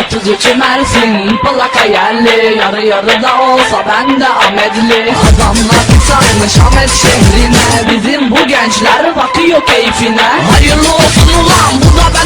Otuz içi Mersin plaka yerli. Yarı yarı da olsa ben de Ahmetli. Adamlar sarmış Ahmet şehrine. Bizim bu gençler bakıyor keyfine. Hayırlı olsun ulan bu da ben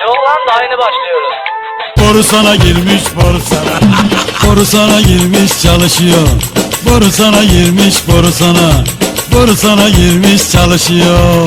Çoğlanla aynı başlıyoruz. Boru sana girmiş boru sana. Boru sana girmiş çalışıyor. Boru sana girmiş boru sana. Boru sana girmiş çalışıyor.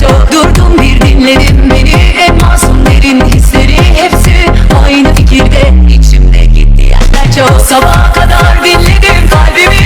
çok Durdum bir dinledim beni. En masum derin hisleri hepsi Aynı fikirde. İçimde gitti yerler çok Sabaha kadar dinledim kalbimi